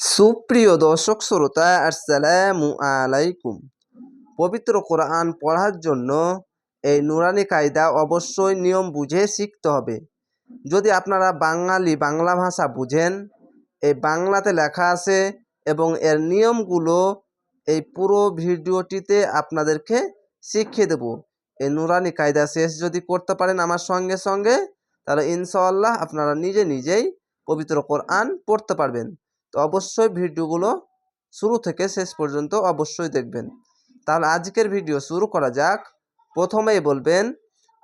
সুপ্রিয় দর্শক শ্রোতা, আসসালামু আলাইকুম। পবিত্র কোরআন পড়ার জন্য এই নুরানি কায়দা অবশ্যই নিয়ম বুঝে শিখতে হবে। যদি আপনারা বাঙালি বাংলা ভাষা বুঝেন, এই বাংলাতে লেখা আছে এবং এর নিয়মগুলো এই পুরো ভিডিওটিতে আপনাদেরকে শিখিয়ে দেব। এই নুরানি কায়দা শেষ যদি করতে পারেন আমার সঙ্গে সঙ্গে, তাহলে ইনশাআল্লাহ আপনারা নিজে নিজেই পবিত্র কোরআন পড়তে পারবেন। তো অবশ্যই ভিডিওগুলো শুরু থেকে শেষ পর্যন্ত অবশ্যই দেখবেন। তাহলে আজকের ভিডিও শুরু করা যাক। প্রথমেই বলবেন,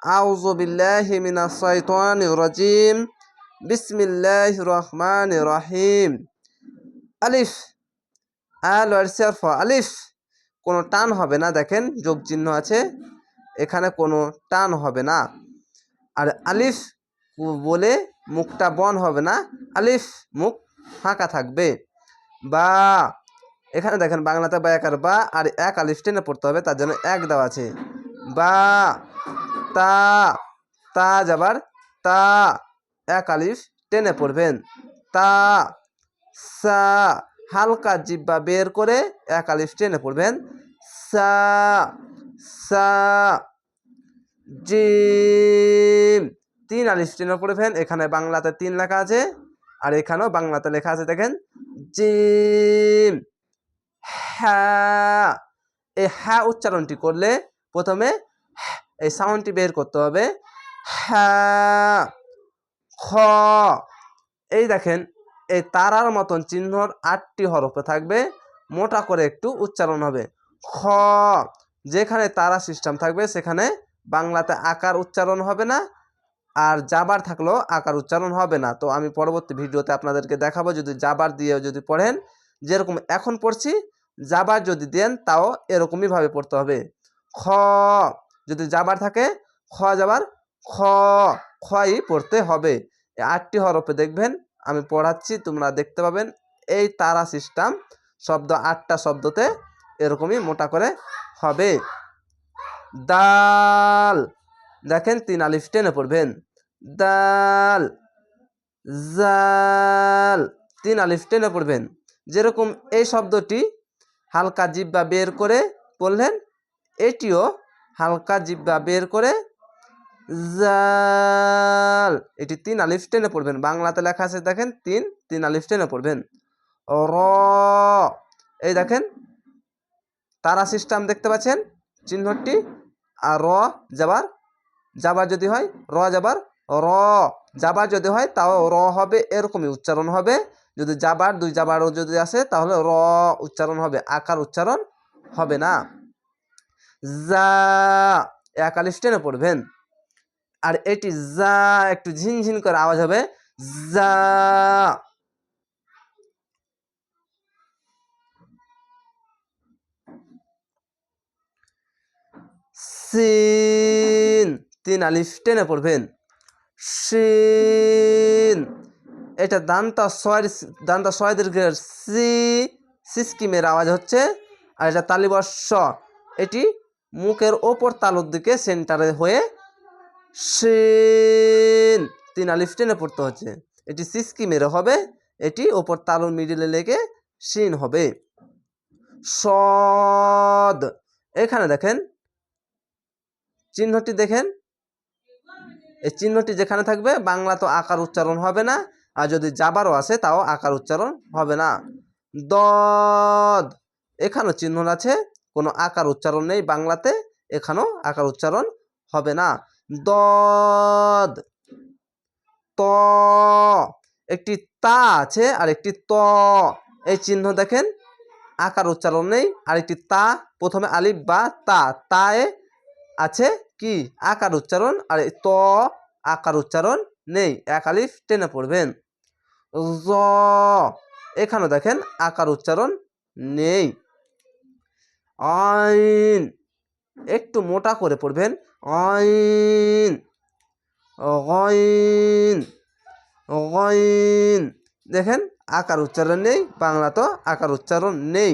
আউযু বিল্লাহি মিনাশ শাইতানির রাজিম। বিসমিল্লাহির রহমানির রহিম। আলিফ, আল ফ আলিফ। কোনো টান হবে না, দেখেন যোগ চিহ্ন আছে। এখানে কোনো টান হবে না। আর আলিফ বলে মুখটা বন হবে না। আলিফ, মুখ ফাঁকা থাকবে। বা, এখানে দেখেন বাংলাতে বা একার বা আর এক আলিফ টেনে পড়তে হবে, তার জন্য এক দেওয়া আছে। বা, তা তা যাবার তা এক আলিফ টেনে পড়বেন। তা, সা, হালকা জিব্বা বের করে এক আলিফ টেনে পড়বেন। সা সা, জিম, তিন আলিফ টেনে পড়বেন। এখানে বাংলাতে তিন লেখা আছে। আর এখানেও বাংলাতে লেখা আছে দেখেন, জিম হ্যাঁ এই হ্যাঁ উচ্চারণটি করলে প্রথমে এই সাউন্ডটি বের করতে হবে হ্যাঁ খ, এই দেখেন, এই তারার মতন চিহ্নর আটটি হরফে থাকবে, মোটা করে একটু উচ্চারণ হবে, খ, যেখানে তারা সিস্টেম থাকবে সেখানে বাংলাতে আকার উচ্চারণ হবে না আর জাবার থাকলেও আকার উচ্চারণ হবে না। তো আমি পরবর্তী ভিডিওতে আপনাদেরকে দেখাবো যদি জাবার দিয়ে যদি পড়েন, যেরকম এখন পড়ছি জাবার যদি দেন তাও এরকমইভাবে পড়তে হবে। খ, যদি জাবার থাকে, খ যাবার খ, খই পড়তে হবে। আটটি হরফে দেখবেন, আমি পড়াচ্ছি, তোমরা দেখতে পাবেন, এই তারা সিস্টেম শব্দ আটটা শব্দতে এরকমই মোটা করে হবে। দাল, দেখেন তিন আলিফ টেনে পড়বেন। দাল, জাল। তিন আলিফ টেনে পড়বেন। যেরকম এই শব্দটি হালকা জিব্বা বের করে পড়লেন, এটিও হালকা জিব্বা বের করে জাল। এটি তিন আলিফ টেনে পড়বেন। বাংলাতে লেখা আছে, দেখেন, তিন তিন আলিফ টেনে পড়বেন। র। এই দেখেন, তারা সিস্টেম দেখতে পাচ্ছেন, চিহ্নটি, আর র যাবার যাবার যদি হয়, র যাবার র। যাবার যদি হয়, তাও র হবে, এরকমই উচ্চারণ হবে। যদি যাবার, দুই যাবারও যদি আসে, তাহলে র উচ্চারণ হবে, আকার উচ্চারণ হবে না। যা একালিশ টেনে পড়বেন। আর এটি যা, একটু ঝিনঝিন করে আওয়াজ হবে। যা। সিন, তিন আলিফ টেনে পড়বেন। সিন। এটা দান্তা ছয় দান্তা ছয় দীর্ঘের সি, সিস্কিমের আওয়াজ হচ্ছে, আর এটা তালিবর্ষ। এটি মুখের ওপর তালুর দিকে সেন্টারে হয়ে সিন। তিন আলিফ টেনে পড়তে হচ্ছে। এটি সিস্কিমের হবে, এটি ওপর তালুর মিডিলে লেগে সিন হবে। সদ। এখানে দেখেন, চিহ্নটি দেখেন। এই চিহ্নটি যেখানে থাকবে, বাংলা তো আকার উচ্চারণ হবে না, আর যদি যাবারও আসে, তাও আকার উচ্চারণ হবে না। দদ, এখানেও চিহ্ন আছে, কোনো আকার উচ্চারণ নেই বাংলাতে, এখানেও আকার উচ্চারণ হবে না। দদ, ত, একটি তা আছে, আর একটি ত। এই চিহ্ন দেখেন, আকার উচ্চারণ নেই, আর একটি তা, প্রথমে আলিফ বা তা, তায়ে আছে কি? আকার উচ্চারণ আর ত আকার উচ্চারণ নেই। এক আলিফ টেনে পড়বেন। জ এখানে দেখেন আকার উচ্চারণ নেই। আইন একটু মোটা করে পড়বেন। আইন, গইন গইন। দেখেন আকার উচ্চারণ নেই, বাংলা তো আকার উচ্চারণ নেই।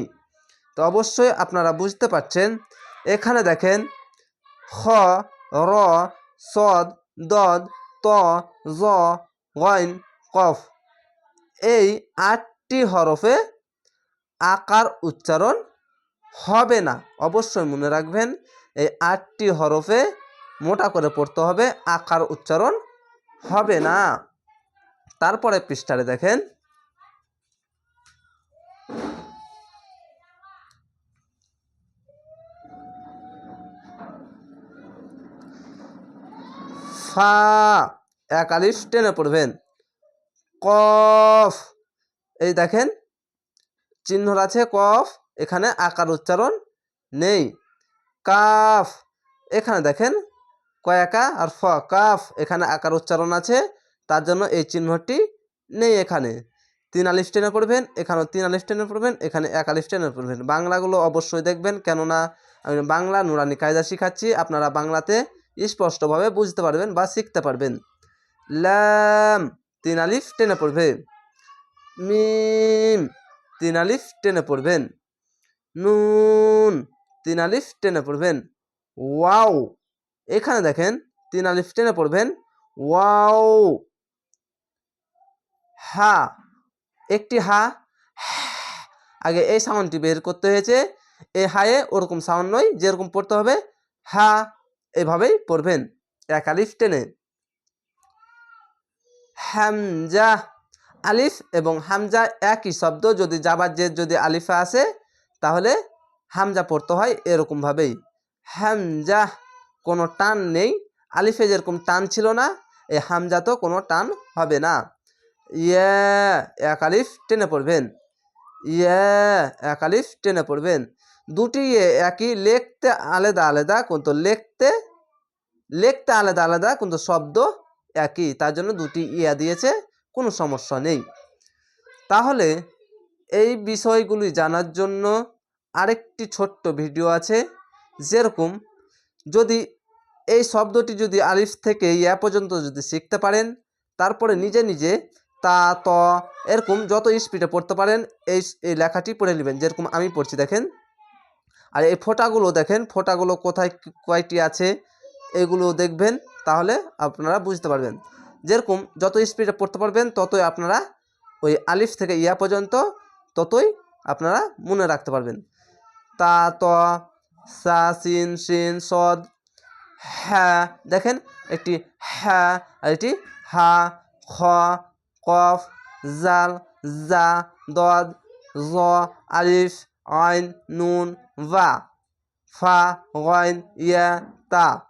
তো অবশ্যই আপনারা বুঝতে পারছেন। এখানে দেখেন খ, র, সদ, দদ, ত, জ গইন কফ। এই আটটি হরফে আকার উচ্চারণ হবে না। অবশ্যই মনে রাখবেন, এই আটটি হরফে মোটা করে পড়তে হবে, আকার উচ্চারণ হবে না। তারপরে পৃষ্ঠারে দেখেন ফা। এক আলিফ টেনে পড়বেন। কফ। এই দেখেন চিহ্ন আছে কফ, এখানে আকার উচ্চারণ নেই। কাফ। এখানে দেখেন কয়াকা আর ফ। কাফ, এখানে আকার উচ্চারণ আছে, তার জন্য এই চিহ্নটি নেই এখানে। তিন আলিফ টেনে পড়বেন, এখানেও তিন আলিফ টেনে পড়বেন, এখানে এক আলিফ টেনে পড়বেন। বাংলাগুলো অবশ্যই দেখবেন, কেননা আমি বাংলা নুরানি কায়দা শিখাচ্ছি, আপনারা বাংলাতে স্পষ্টভাবে বুঝতে পারবেন বা শিখতে পারবেন। ল্যাম তিন আলিফ টেনে পড়বে। মিম, তিন আলিফ টেনে পড়বেন নুন, তিন আলিফ টেনে পড়বেন ওয়াও, এখানে দেখেন তিন আলিফ টেনে পড়বেন ওয়াও, হা, একটি হা আগে এই সাউন্ডটি বের করতে হয়েছে। এ হায়ে ওরকম সাউন্ড নয়, যেরকম পড়তে হবে, হা এভাবেই পড়বেন। এক আলিফ টেনে। হামজা। আলিফ এবং হামজা একই শব্দ, যদি যাবার যে যদি আলিফা আসে, তাহলে হামজা পড়তে হয় এরকমভাবেই। হামজা, কোনো টান নেই। আলিফে যেরকম টান ছিল না, এই হামজা তো কোনো টান হবে না। ইয়া, এক আলিফ টেনে পড়বেন। ইয়া, এক আলিফ টেনে পড়বেন। দুটি একই লেখতে আলাদা আলাদা, কিন্তু লেখতে, লিখতে আলাদা আলাদা, কিন্তু শব্দ একই। তার জন্য দুটি ইয়া দিয়েছে, কোনো সমস্যা নেই। তাহলে এই বিষয়গুলি জানার জন্য আরেকটি ছোট্ট ভিডিও আছে, যেরকম যদি এই শব্দটি যদি আলিফ থেকে ইয়া পর্যন্ত যদি শিখতে পারেন, তারপরে নিজে নিজে তা, ত, এরকম যত স্পিডে পড়তে পারেন, এই এই লেখাটি পড়ে নেবেন। যেরকম আমি পড়ছি, দেখেন। আর এই ফোঁটাগুলো দেখেন, ফোঁটাগুলো কোথায় কয়টি আছে, এগুলো দেখবেন, তাহলে আপনারা বুঝতে পারবেন। যেরকম যত স্পিডে পড়তে পারবেন, ততই আপনারা ওই আলিফ থেকে ইয়া পর্যন্ত ততই আপনারা মনে রাখতে পারবেন। তা, ত, সা, সিন সিন, সদ হ্যাঁ দেখেন একটি হ্যাঁ আর একটি হা, খ, কফ, জাল, জা, দদ, জ, আলিফ আইন, নুন, বা। ফা, গইন, ইয়া, তা।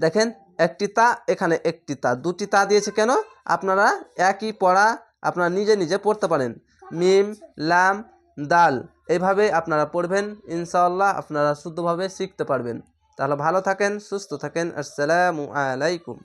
দেখেন, একটি তা, এখানে একটি তা। দুটি তা দিয়েছে কেন? আপনারা একই পড়া আপনারা নিজে নিজে পড়তে পারেন। মিম, লাম, দাল। এইভাবে আপনারা পড়বেন, ইনশাআল্লাহ আপনারা শুদ্ধভাবে শিখতে পারবেন। তাহলে ভালো থাকেন, সুস্থ থাকেন। আসসালামু আলাইকুম।